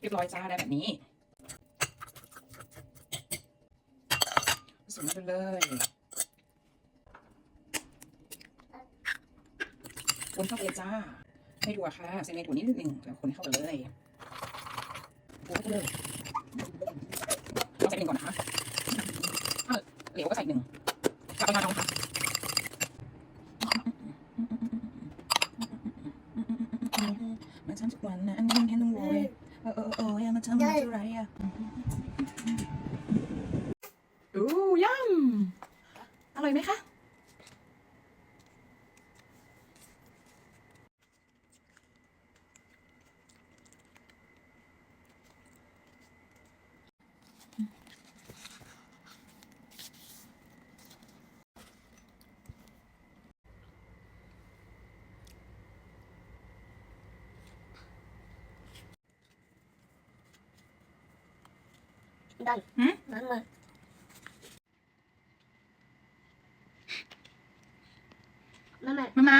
เรียบร้อยจ้าได้แบบนี้ผสมกันเลยคนเข้าไปเลยจ้าให้ดูอะค่ะใส่ในถั่วนิดนึงแล้วคนเข้าไปเลยคนเข้าไปเลยเราใส่หนึ่งก่อนนะคะอะเหลวก็ใส่หนึ่งกลับไปมาลองค่ะ มาทำทุกวันนะอันนี้แค่ต้องโวยเออเออเอออย่ามาทำอะไรอะอู้ย่ำอร่อยไหมคะ ได้หืมน้